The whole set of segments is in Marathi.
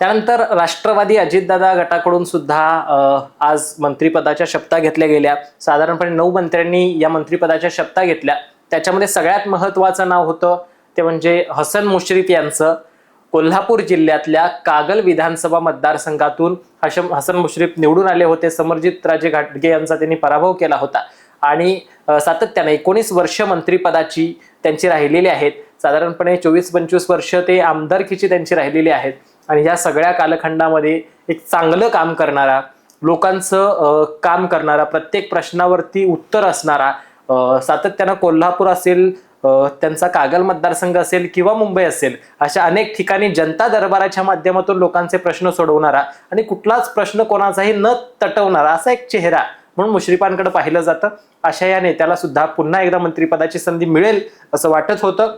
त्यानंतर राष्ट्रवादी अजितदादा गटाकडून सुद्धा आज मंत्रिपदाच्या शपथा घेतल्या गेल्या. साधारणपणे नऊ मंत्र्यांनी या मंत्रिपदाच्या शपथा घेतल्या. त्याच्यामध्ये सगळ्यात महत्वाचं नाव होतं ते म्हणजे हसन मुश्रीफ यांचं. कोल्हापूर जिल्ह्यातल्या कागल विधानसभा मतदारसंघातून हशम हसन मुश्रीफ निवडून आले होते. समरजित राजे घाटगे यांचा त्यांनी पराभव केला होता. आणि सातत्याने एकोणीस वर्ष मंत्रिपदाची त्यांची राहिलेली आहेत. साधारणपणे चोवीस पंचवीस वर्ष ते आमदारकीची त्यांची राहिलेली आहेत. आणि या सगळ्या कालखंडामध्ये एक चांगलं काम करणारा लोकांचं काम करणारा प्रत्येक प्रश्नावरती उत्तर असणारा सातत्यानं कोल्हापूर असेल त्यांचा कागल मतदारसंघ असेल किंवा मुंबई असेल अशा अनेक ठिकाणी जनता दरबाराच्या माध्यमातून लोकांचे प्रश्न सोडवणारा आणि कुठलाच प्रश्न कोणाचाही न तटवणारा असा एक चेहरा म्हणून मुश्रीफांकडे पाहिलं जातं. अशा या नेत्याला सुद्धा पुन्हा एकदा मंत्रिपदाची संधी मिळेल असं वाटत होतं.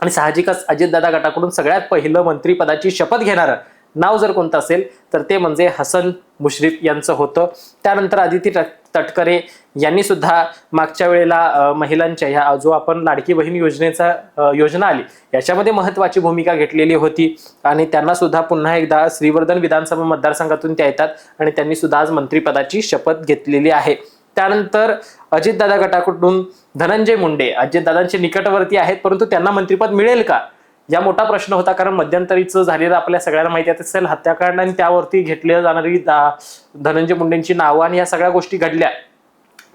आणि साहजिकच अजितदादा गटाकडून सगळ्यात पहिलं मंत्रीपदाची शपथ घेणारं नाव जर कोणतं असेल तर ते म्हणजे हसन मुश्रीफ यांचं होतं. त्यानंतर आदिती तटकरे यांनी सुद्धा मागच्या वेळेला महिलांच्या ह्या जो आपण लाडकी बहीण योजनेचा योजना आली याच्यामध्ये महत्वाची भूमिका घेतलेली होती. आणि त्यांना सुद्धा पुन्हा एकदा श्रीवर्धन विधानसभा मतदारसंघातून त्या येतात आणि त्यांनी सुद्धा आज मंत्रिपदाची शपथ घेतलेली आहे. त्यानंतर अजितदादा गटाकडून धनंजय मुंडे अजितदादांचे निकटवर्ती आहेत परंतु त्यांना मंत्रिपद मिळेल का? या मोठा प्रश्न होता कारण मध्यंतरीचं झालेलं आपल्या सगळ्यांना माहिती असेल हत्याकांड आणि त्यावरती घेतली जाणारी धनंजय मुंडेंची नावं आणि या सगळ्या गोष्टी घडल्या.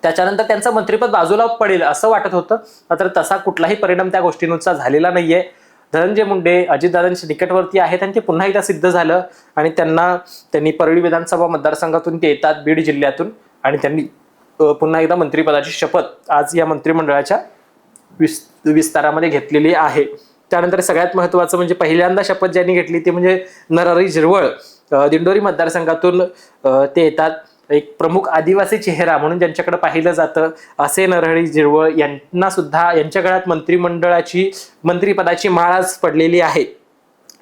त्याच्यानंतर त्यांचं मंत्रिपद बाजूला पडेल असं वाटत होतं. मात्र तसा कुठलाही परिणाम त्या गोष्टींचा झालेला नाहीये. धनंजय मुंडे अजितदादांचे निकटवर्ती आहेत आणि ते पुन्हा एकदा सिद्ध झालं आणि त्यांना त्यांनी परळी विधानसभा मतदारसंघातून ते येतात बीड जिल्ह्यातून आणि त्यांनी पुन्हा एकदा मंत्रिपदाची शपथ आज या मंत्रिमंडळाच्या विस विस्तारामध्ये घेतलेली आहे. त्यानंतर सगळ्यात महत्वाचं म्हणजे पहिल्यांदा शपथ ज्यांनी घेतली ती म्हणजे नरहरी झिरवळ. दिंडोरी मतदारसंघातून ते येतात. एक प्रमुख आदिवासी चेहरा म्हणून ज्यांच्याकडे पाहिलं जातं असे नरहरी झिरवळ यांना सुद्धा यांच्या गळ्यात मंत्रिमंडळाची मंत्रिपदाची माळ आज पडलेली आहे.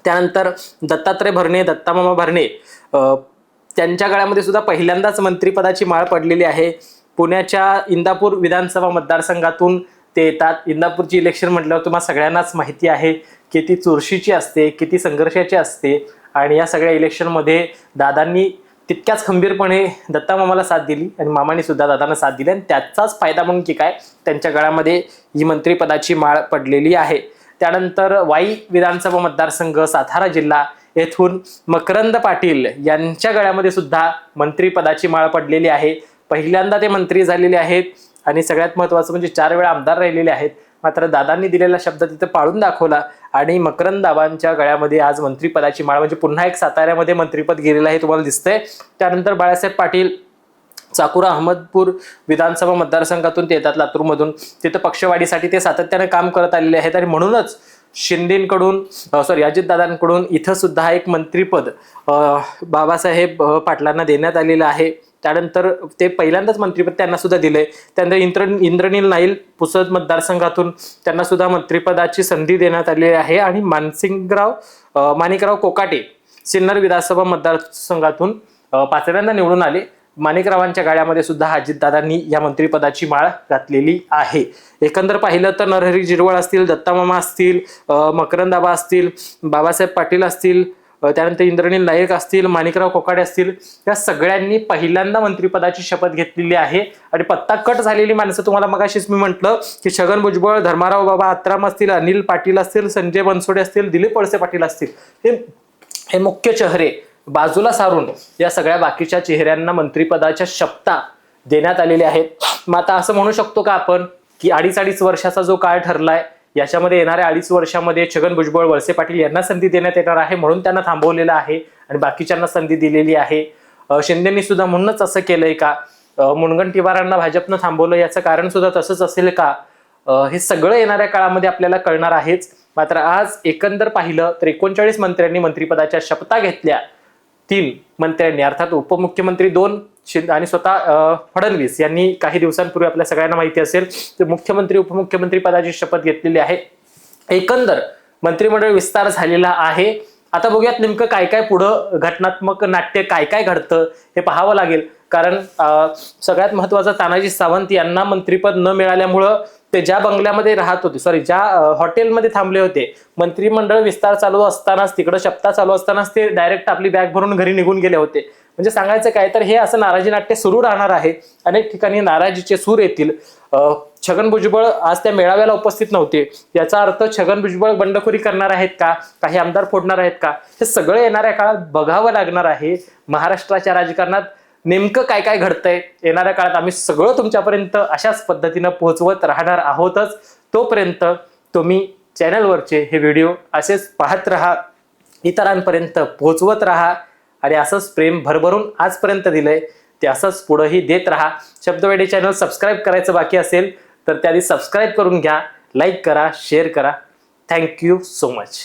त्यानंतर दत्तात्रय भरणे दत्तामामा भरणे त्यांच्या गळ्यामध्ये सुद्धा पहिल्यांदाच मंत्रिपदाची माळ पडलेली आहे. पुण्याच्या इंदापूर विधानसभा मतदारसंघातून ते येतात. इंदापूरची इलेक्शन म्हटल्यावर तुम्हाला सगळ्यांनाच माहिती आहे किती चुरशीची असते किती संघर्षाची असते आणि या सगळ्या इलेक्शनमध्ये दादांनी तितक्याच खंबीरपणे दत्ता मामाला साथ दिली आणि मामाने सुद्धा दादांना साथ दिली आणि त्याचाच फायदा म्हणून की काय त्यांच्या गळ्यामध्ये ही मंत्रिपदाची माळ पडलेली आहे. त्यानंतर वाई विधानसभा मतदारसंघ सातारा जिल्हा येथून मकरंद पाटील यांच्या गळ्यामध्ये सुद्धा मंत्रिपदाची माळ पडलेली आहे. पहिल्यांदा ते मंत्री झालेले आहेत आणि सगळ्यात महत्वाचं म्हणजे चार वेळा आमदार राहिलेले आहेत. मात्र दादांनी दिलेला शब्द तिथं पाळून दाखवला आणि मकरंद दाबांच्या गळ्यामध्ये आज मंत्रिपदाची माळ म्हणजे पुन्हा एक साताऱ्यामध्ये मंत्रिपद गेलेलं आहे तुम्हाला दिसतंय. त्यानंतर बाळासाहेब पाटील चाकुरा अहमदपूर विधानसभा मतदारसंघातून ते येतात लातूरमधून. तिथं पक्षवाढीसाठी ते सातत्याने काम करत आलेले आहेत आणि म्हणूनच शिंदेकडून सॉरी अजितदादांकडून इथं सुद्धा एक मंत्रिपद बाबासाहेब पाटलांना देण्यात आलेलं आहे. त्यानंतर ते पहिल्यांदाच मंत्रिपद त्यांना सुद्धा दिले त्यानंतर इंद्र इंद्रनील नाईल पुसद मतदारसंघातून त्यांना सुद्धा मंत्रिपदाची संधी देण्यात आलेली आहे. आणि मानसिंगराव माणिकराव कोकाटे सिन्नर विधानसभा मतदारसंघातून पाचव्यांदा निवडून आले. माणिकरावांच्या गाड्यामध्ये सुद्धा अजितदादांनी या मंत्रिपदाची माळ घातलेली आहे. एकंदर पाहिलं तर नरहरी जिरवळ असतील दत्तामामा असतील मकरंदाबा असतील बाबासाहेब पाटील असतील त्यानंतर इंद्रनील नाईक असतील माणिकराव कोकाडे असतील या सगळ्यांनी पहिल्यांदा मंत्रिपदाची शपथ घेतलेली आहे. आणि पत्ता कट झालेली माणसं तुम्हाला मगाशीच मी म्हटलं की छगन भुजबळ धर्माराव बाबा आत्राम असतील अनिल पाटील असतील संजय बनसोडे असतील दिलीप वळसे पाटील असतील. हे हे मुख्य चेहरे बाजूला सारून या सगळ्या बाकीच्या चेहऱ्यांना मंत्रिपदाच्या शपथा देण्यात आलेल्या आहेत. मग आता असं म्हणू शकतो का आपण की अडीच अडीच वर्षाचा जो काळ ठरलाय याच्यामध्ये येणाऱ्या अडीच वर्षामध्ये छगन भुजबळ वळसे पाटील यांना संधी देण्यात येणार आहे म्हणून त्यांना थांबवलेलं आहे आणि बाकीच्यांना संधी दिलेली आहे. शिंदेनी सुद्धा म्हणूनच असं केलंय का? मुनगंटीवारांना भाजपनं थांबवलं याचं कारण सुद्धा तसंच असेल का? हे सगळं येणाऱ्या काळामध्ये आपल्याला कळणार आहेच. मात्र आज एकंदर पाहिलं तर एकोणचाळीस मंत्र्यांनी मंत्रिपदाच्या शपथा घेतल्या. तीन मंत्र्यांनी अर्थात उपमुख्यमंत्री दोन शिंदे आणि स्वतः फडणवीस यांनी काही दिवसांपूर्वी आपल्या सगळ्यांना माहिती असेल तर मुख्यमंत्री उपमुख्यमंत्री पदाची शपथ घेतलेली आहे. एकंदर मंत्रिमंडळ विस्तार झालेला आहे. आता बघूयात नेमकं काय काय पुढं घटनात्मक नाट्य काय काय घडतं हे पाहावं लागेल. कारण सगळ्यात महत्वाचं तानाजी सावंत यांना मंत्रीपद न मिळाल्यामुळं ते ज्या बंगल्यामध्ये राहत होते सॉरी ज्या हॉटेलमध्ये थांबले होते मंत्रिमंडळ विस्तार चालू असतानाच तिकडं शपथा चालू असतानाच ते डायरेक्ट आपली बॅग भरून घरी निघून गेले होते. म्हणजे सांगायचं काय तर हे असं नाराजी नाट्य सुरू राहणार आहे. अनेक ठिकाणी नाराजीचे सूर येतील. छगन भुजबळ आज त्या मेळाव्याला उपस्थित नव्हते. याचा अर्थ छगन भुजबळ बंडखोरी करणार आहेत का? काही आमदार फोडणार आहेत का? हे सगळं येणाऱ्या काळात बघावं लागणार आहे. महाराष्ट्राच्या राजकारणात नेमकं काय काय घडतंय? येणाऱ्या काळात आम्ही सगळं तुमच्यापर्यंत अशाच पद्धतीनं पोहोचवत राहणार आहोतच. तोपर्यंत तुम्ही चॅनलवरचे हे व्हिडिओ असेच पाहत राहा इतरांपर्यंत पोहोचवत राहा आणि असंच प्रेम भरभरून आजपर्यंत दिलंय. ते असंच पुढंही देत राहा. शब्दवेडी चॅनल सबस्क्राईब करायचं बाकी असेल तर त्याआधी सबस्क्राईब करून घ्या लाईक करा शेअर करा. Thank you so much.